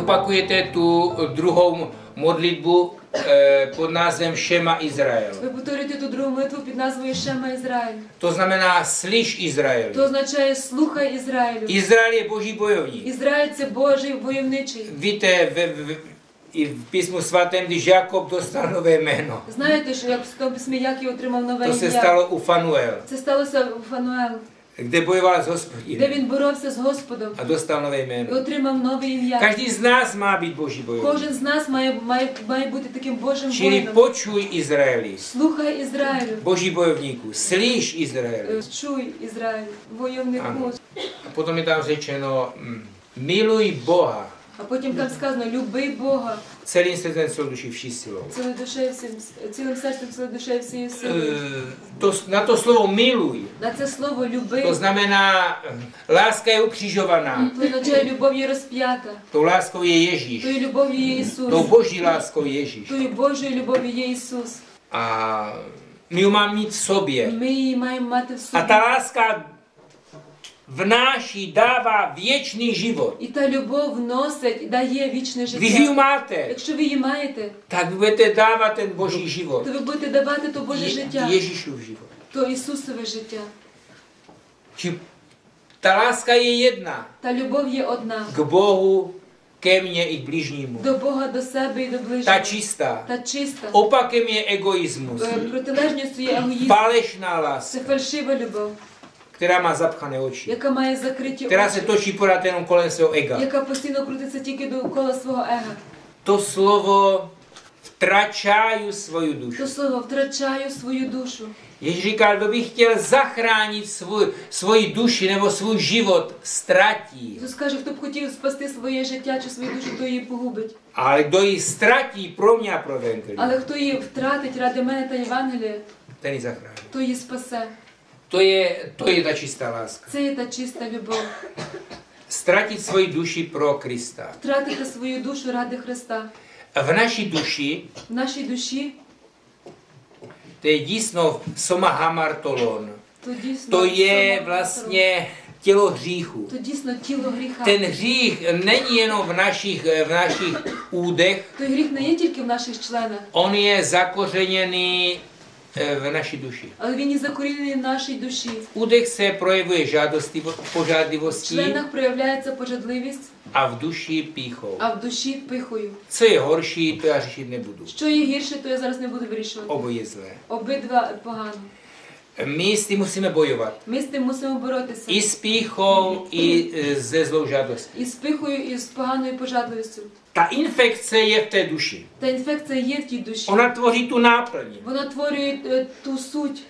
opakujete tu eh, druhou modlitbu eh, pod názvem Šema Izrael. Ви повторюєте ту другу молитву під назвою Шема Ізраїль. То знамена «Слиш Ізраїль». То означає «Слухай Ізраїлю». Ізраїль є е Божий бойовник. Ізраїль – це Божий войовничий. Víte, в, в, і в Письму Святому, де Якоб достав нове ім'я. Знаєте, що як в Письмі Яків отримав нове ім'я? То це стало у Фануел. Це сталося у Фануел. Де воював з Господином. Де він боровся з Господом. А достав нове ім'я. І отримав нове ім'я. Кожен з нас має бути Божий воїном. Кожен з нас має, має, має бути таким Божим Чи воїном. почуй Ізраїлі, Слухай Ізраїлю, Божий войовнику, слиш Ізраїлю. Е, чуй Ізраїль, войовник Божий. А потім я дав зречено, милуй Бога А потім там сказано, люби Бога celým srdcem, svou duši, vší silou. цілою душею, всім, цілим серцем, цілою душею, всією силою. Eh, To, na to slovo miluj, На це слово люби, to znamená, eh, láska je ukřižovaná, то означає любов є розп'ята. tou láskou je Ježíš, Тою любов'ю є Ісус. tou boží láskou je Ježíš. Тою Божою любов'ю є Ісус. A my ho máme mít v sobě. Ми її маємо мати в A собі. ta láska vnáší, dává věčný život. І та любов вносить і дає вічне Když ji життя. máte, Якщо ви її маєте, tak vy budete dávat ten boží život. то ви будете давати то Боже Je, життя, Ježíšův život. то Ісусове життя. Či ta láska je jedna. Та любов є одна. K Bohu, ke mně i k bližnímu. До Бога, до себе і до Ta ближнього. čistá. Та чиста. Opakem je egoismus. Е, Протилежністю є егоїзм. Falešná láska, Це фальшива любов, Která má zapchané oči. яка має закриті Která se очі, točí pořád jenom kolem svého ega. яка постійно крутиться тільки довкола свого ега. To slovo vtračaju svoju dušu. То слово втрачаю свою душу. Ježíš říkal, kdo by chtěl zachránit svůj, svoji duši nebo svůj život, ztratí. Ісус каже, хто б хотів спасти своє життя чи свою душу, то її pogubить. Ale kdo ji ztratí pro mě a pro evangelii, Але хто її втратить ради мене та Євангелія, ten ji zachrání. то її спасе. To je, to je ta čistá láska. Це є та чиста любов. Ztratit svoji duši pro Krista. Втратити свою душу ради Христа. V naší duši, В нашій душі to je dísno soma hamartolon, то дійсно to je сама- vlastně tělo hříchu. то дійсно тіло гріха. Ten hřích není jenom v našich, v našich údech, Той гріх не є тільки в наших членах, on je zakořeněný Е, в нашій душі. Але він і закорінений в нашій душі. В кудах це прояви жадості, пожадливості. В членах проявляється пожадливість. А в душі піхов. А в душі пихою. Це горші, то я не буду. Що є гірше, то я зараз не буду вирішувати. Обоє зле. Обидва погано. My s tím musíme bojovat. Ми з тим мусимо боротися. I s píchou, i eh, se zlou žádostí. І з пихою, і з поганою пожадливістю. Ta infekce je v té duši. Та інфекція є в тій душі. Ona tvoří tu náplň. Вона творює е, ту суть.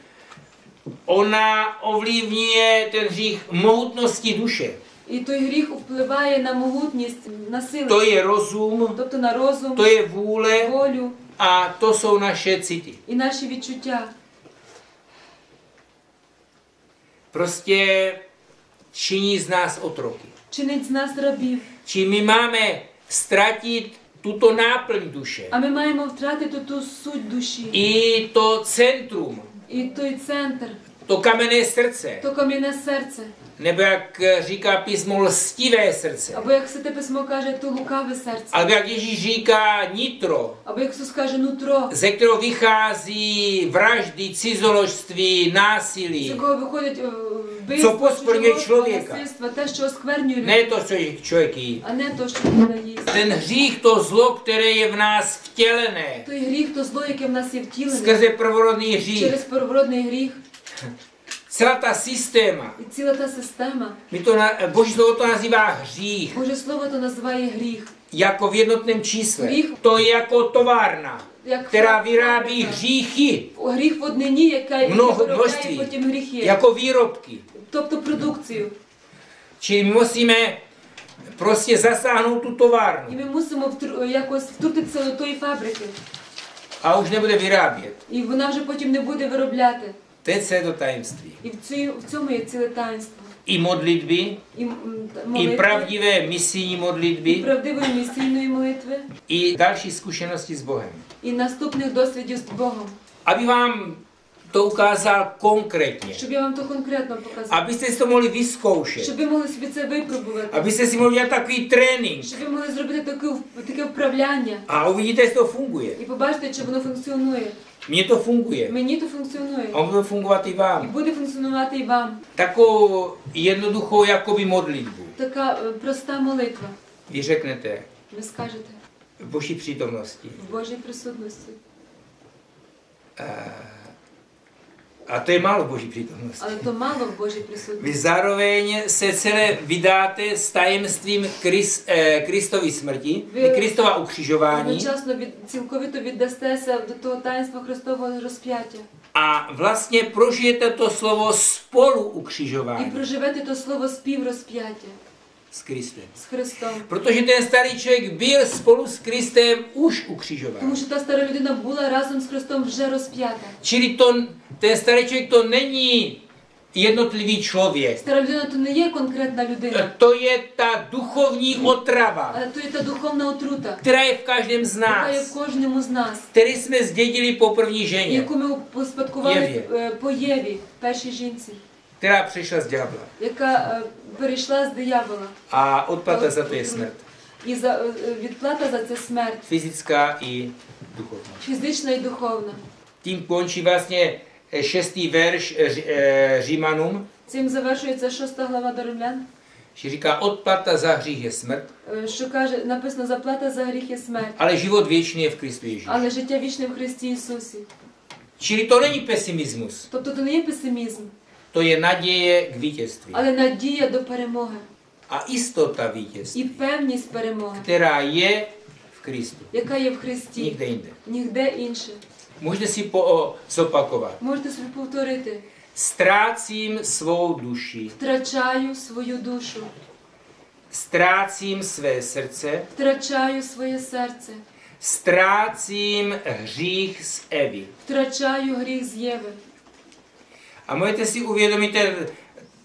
Ona ovlivňuje ten hřích mohutnosti duše. І той гріх впливає на могутність, на силу, To je rozum, тобто на розум, to je vůle волю a to jsou naše city. і наші відчуття. prostě činí z nás otroky. Činit z nás robí. Či my máme ztratit tuto náplň duše. A my máme vtratit tuto suť duši. I to centrum. I to je centr. To kamenné srdce. To kamenné srdce. Nebo jak eh, říká písmo, lstivé srdce. Або як Святе Письмо каже, то лукаве серце. Ale jak Ježíš říká nitro, Або як Ісус каже, нутро, ze kterého vychází vraždy, cizoložství, з násilí. якого виходить е, Co вбивство, posporňuje чужого člověka. насильство, те, що осквернює Ne людей, to, co je člověk jí. а не то, що людина їсть. Ten hřích, to zlo, které je v nás vtělené, Той гріх, то зло, яке в нас є втілене, skrze prvorodný hřích, через первородний гріх celá ta systéma, і ціла та система. my to na, Boží slovo to nazývá hřích, Боже Слово то називає гріх. jako v jednotném čísle. Hřích. To je jako továrna, Як která фабрика. vyrábí hříchy, Гріх в однині, яка яка Много- виробляє množství. потім гріхи. jako výrobky. Тобто продукцію. Čili my musíme prostě zasáhnout tu І továrnu ми мусимо втру- якось втрутитися до тої фабрики. a už nebude vyrábět. І вона вже потім не буде виробляти. To je celé to tajemství. I v čem je celé tajemství. I modlitby, i, i pravdivé misijní modlitby, i, pravdivé misijní modlitby, i další zkušenosti s Bohem. I nastupných dosvědí s Bohem. Aby vám to ukázal konkrétně. щоб я вам то конкретно показала. Abyste si to mohli vyzkoušet. Щоб ви могли собі це випробувати. Abyste si mohli dělat takový trénink. Щоб ви могли зробити таке, таке вправляння A uvidíte, jestli to funguje. і побачити, чи воно функціонує. Mně to funguje. Mені то функціонує. A on bude fungovat i І vám. буде функціонувати і вам. Takovou jednoduchou jakoby modlitbu. Така е, проста молитва. Vy řeknete Ви скажете v boží přítomnosti. в Божій присутності. a to je málo Boží přítomnosti. Ale to málo Boží přítomnosti. Vy zároveň se celé vydáte s tajemstvím Chris, eh, Kristovy smrti, Vy, Kristova ukřižování. Neuvěřitelně celkově to vydaste se do toho tajemstva Kristového rozpětí. A vlastně prožijete to slovo spolu ukřižování. I prožijete to slovo spív rozpětí. s Kristem. з Христом. Protože ten starý člověk byl spolu s Kristem už Тому ukřižován. що та стара людина була разом з Христом вже розп'ята. Čili to, ten starý člověk to není jednotlivý člověk. Стара людина то не є конкретна людина, To je ta duchovní otrava, але то є та духовна отрута, která je v každém z яка є в nás, кожному з нас, který jsme zdědili po první ženě, яку ми поспадкували Єві. е, по Єві, першій жінці, Která přišla z ďábla. яка е, перейшла з диявола. A odplata za to je smrt. І за е, відплата за це смерть, Fyzická i duchovná. фізична і духовна. Tím končí vlastně šestý verš Římanům, Цим завершується шоста глава до римлян, že říká, odplata za hřích je smrt, що каже, написано, заплата за гріх є смерть, život věčný je v Kristu Ježíši. але життя вічне в Христі Ісусі. Čili to není pesimismus, Тобто то не є песимізм, то є надія к вітєстві. Але надія до перемоги. А істота вітєстві. І певність перемоги. Яка є в Христу. Яка є в Христі. Нігде інде. Нігде інше. Можете собі зопакувати. Можете собі повторити. Страцім свою душі. Втрачаю свою душу. Страцім своє серце. Втрачаю своє серце. Страцім гріх з Еві. Втрачаю гріх з Єви. A můžete si uvědomit ten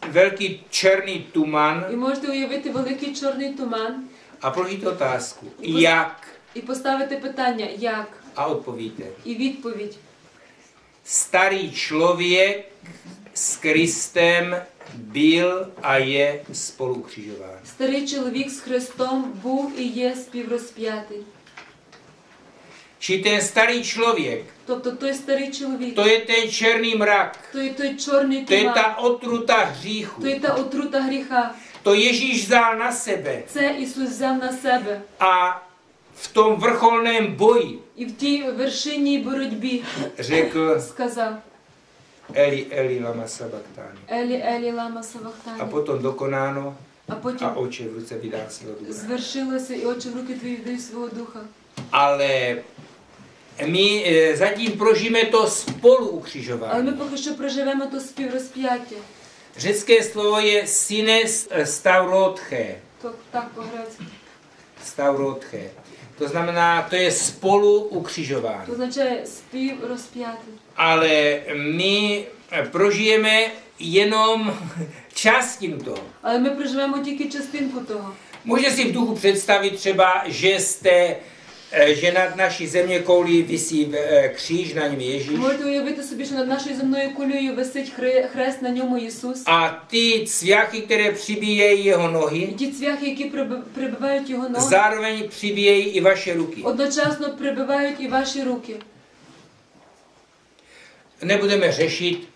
velký černý tuman І можете уявити великий чорний туман a položit otázku, jak і поставити питання, як, a odpovíte. і відповідь. Starý člověk s Kristem byl a je spolu ukřižován. Старий чоловік з Христом був і є співрозп'ятий. Či ten starý člověk, Тобто той старий чоловік, to je ten černý mrak, той той čorний to je туман, ta otruta hříchu. то є та отрута гріха. To Ježíš vzal na sebe Це Ісус взяв на себе. a v tom vrcholném boji І в tій вершинній боротьбі řekl сказав Eli, Eli, lama sabachthani. Елі Елі Лама A Савахтані. potom dokonáno А потім a oče v ruce vydá svého ducha. звершилося і очі в руки твої віддаю свого духа. Ale my eh, zatím prožijeme to spolu Але ми ukřižování. поки що проживемо то співрозп'яття. Řecké slovo je synes staurotche. То так по-грецьки. Staurotche. To znamená, to je spolu ukřižování. То означає співрозп'яти. Ale my eh, prožijeme jenom část tím toho. Але ми проживемо тільки частинку того. Můžete si v duchu představit třeba, že jste, eh, že nad naší země kouli visí eh, kříž, na něm Ježíš. Можете уявити собі, що над нашою земною кулею висить хре- хрест, на ньому Ісус. A ty cvяхи, které přibíjejí jeho І nohy, ті цвяхи, які приби- прибивають його ноги, zároveň přibíjejí i vaše ruky. одночасно прибивають і ваші руки. Nebudeme řešit,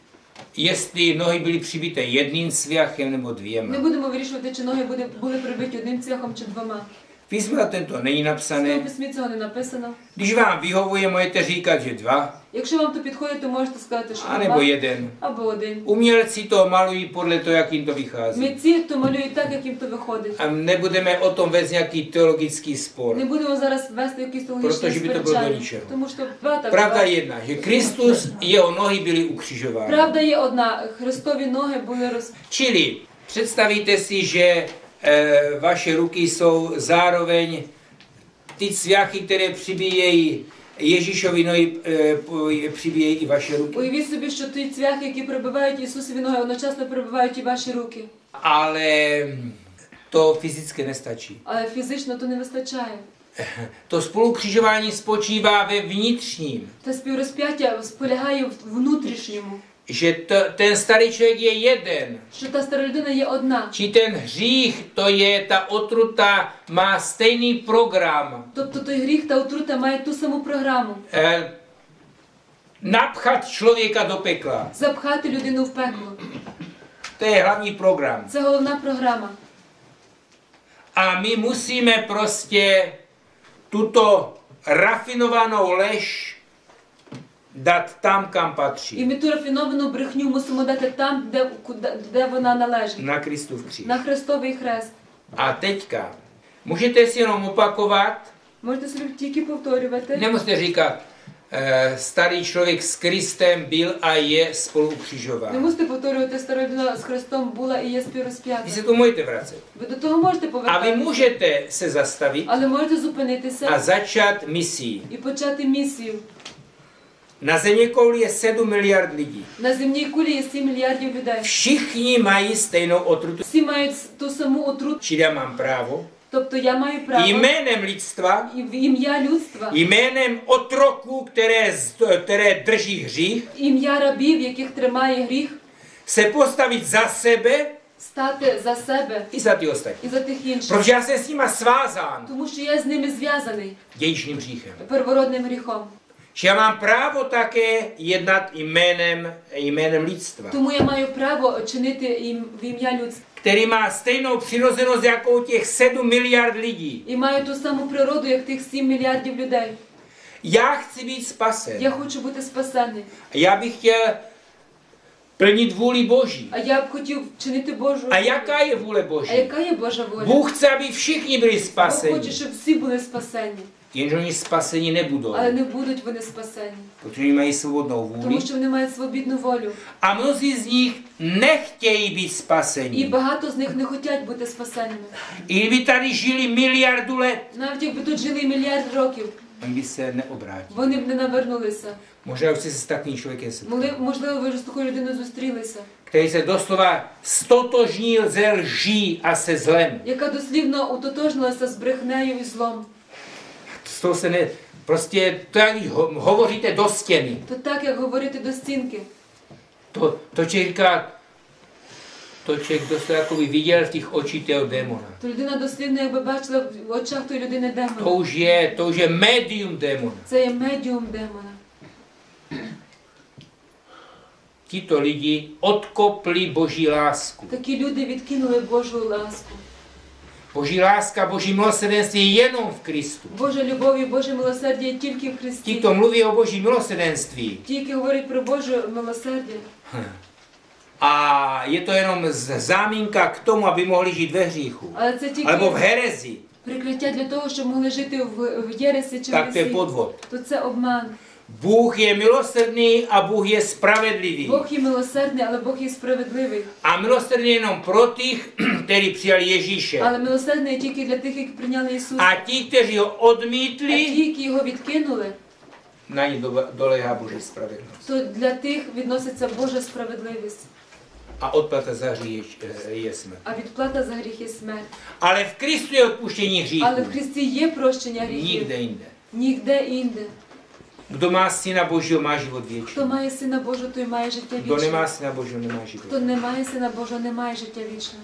jestli nohy byly přibité jedním cvяхem nebo dvěma. Не будемо вирішувати, чи ноги буде- були прибиті одним цвяхом чи двома. V písmu na tento není В napsané. своєму письмі цього не написано. Když vám vyhovuje, můžete říkat, že dva, Якщо вам то підходить, то можете сказати, що anebo два jeden. або один. Umělci to malují podle toho, jak jim to vychází. Митці то малюють так, як їм то виходить. A nebudeme o tom vést nějaký teologický spor. Не будемо зараз вести якісь теологічні Protože by to bylo do сперечання, ničeho. тому що два так. Pravda два. je jedna, že Kristus i jeho nohy byly ukřižovány. Правда є одна. Христові ноги були роз... Čili představíte si, že e, vaše ruky jsou zároveň ty cvяхи, které přibíjejí Ježíšovi nohy, e, po- přibíjejí i vaše ruky. Уявіть собі, що ті цвяхи, які прибивають Ісусові ноги, одночасно прибивають і ваші руки. Ale to fyzicky nestačí. Але фізично то не вистачає. To spolukřižování spočívá ve vnitřním. Та співрозп'яття полягає в внутрішньому, Že to, ten starý člověk je jeden. що та стара людина є одна. Či ten hřích, to je ta otruta, má stejný program. Тобто той гріх та отрута мають ту саму програму Eh, napchat člověka do pekla. запхати людину в пекло. To je hlavní program. Це головна програма. A my musíme prostě tuto rafinovanou lež dát tam, kam І patří. ми ту рафіновану брехню мусимо дати там, де, куди, де вона належить. Na Kristův kříž. На Христовий хрест. A teďka, můžete si jenom opakovat, Можете собі тільки повторювати. nemusíte říkat, eh, starý člověk s Kristem byl a je spolu Не ukřižován. мусите повторювати стара людина з Христом була і є Vy se співрозп'ята. to můžete vracet. Ви до того можете A vy повертатися, můžete se zastavit але можете a зупинитися začat misí. і почати місію. Na země kouli je 7 miliard lidí. На земній кулі є 7 мільярдів людей. Všichni mají stejnou otrutu. Всі мають ту саму отруту. Čili já mám právo Тобто я маю право jménem lidstva, і в ім'я людства, jménem otroků, které, z- které drží hřích, ім'я рабів, яких тримає гріх, se postavit za sebe стати за себе i za ty ostatní. і за tих інших. Protože já jsem s nima svázán Тому що я з ними зв'язаний dějičným hříchem. первородним гріхом. Že já mám právo také jednat jménem, jménem lidstva, Тому я маю право чинити їм в ім'я людства. který má stejnou přirozenost jako těch 7 miliard lidí. І маю ту саму природу, як тих 7 мільярдів людей. Já chci být spasen. Я хочу бути спасений. A já bych chtěl plnit vůli Boží. А я б хотів чинити Божу. A волю. jaká je vůle А Boží? яка є Божа воля? Bůh chce, aby všichni byli Бог хоче, spaseni. щоб всі були спасені, Jenže oni spaseni nebudou, але не будуть вони спасені, protože oni mají svobodnou vůli. тому що вони мають свобідну волю. A mnozí z nich nechtějí být І spaseni. багато з них не хочуть бути спасеними. I kdyby tady žili miliardu let, Навіть якби тут жили мільярд років, oni by se neobrátili. вони б не навернулися. Možná už jste se s takovým člověkem setkali, Могли, можливо, ви вже з такою людиною зустрілися, který se doslova stotožnil ze lží a se zlem. яка дослівно утотожнилася з брехнею і злом. Z toho se ne, prostě to, jak když ho, hovoříte do stěny, То так, як говорити до стінки. to, to člověk říká, to člověk dost jakoby viděl v těch očích toho démona. То людина дослівно, якби бачила в очах тої людини To демона. už je, to už je médium démona. Це є медіум демона. Tito lidi odkopli boží lásku. Такі люди відкинули Божу ласку. Boží láska, boží milosrdenství je jenom v Kristu. Божа любов і Боже милосердя є тільки в Ti, Христі. mluví o boží milosrdenství, Ті, які говорять про Боже милосердя. a je to jenom z- záminka k tomu, aby mohli žít ve hříchu, Але це alebo v herezi, прикриття для того, щоб могли жити в, в Єресі чи в tak to je podvod. то це обман. Бог є милосердний, а Бог є справедливий. Бог є милосердний, але Бог є справедливий. А милосердний не про тих, які прийняли Єжіше. Але милосердний тільки для тих, які прийняли Ісуса. А ті, які його відмітли, а ті, які його відкинули, на них долега Божа справедливість. То для тих відноситься Божа справедливість. А відплата за гріх є смерть. А відплата за гріх є смерть. Але в Христі є відпущення гріхів. Але в Христі є прощення гріхів. Нігде інде. Нігде інде. Хто має Сина Божого, має живот вічний. Хто має Сина Божого, той має життя вічне. Хто не має Сина Божого, не має життя вічне. Хто не має Сина Божого, не має життя вічного.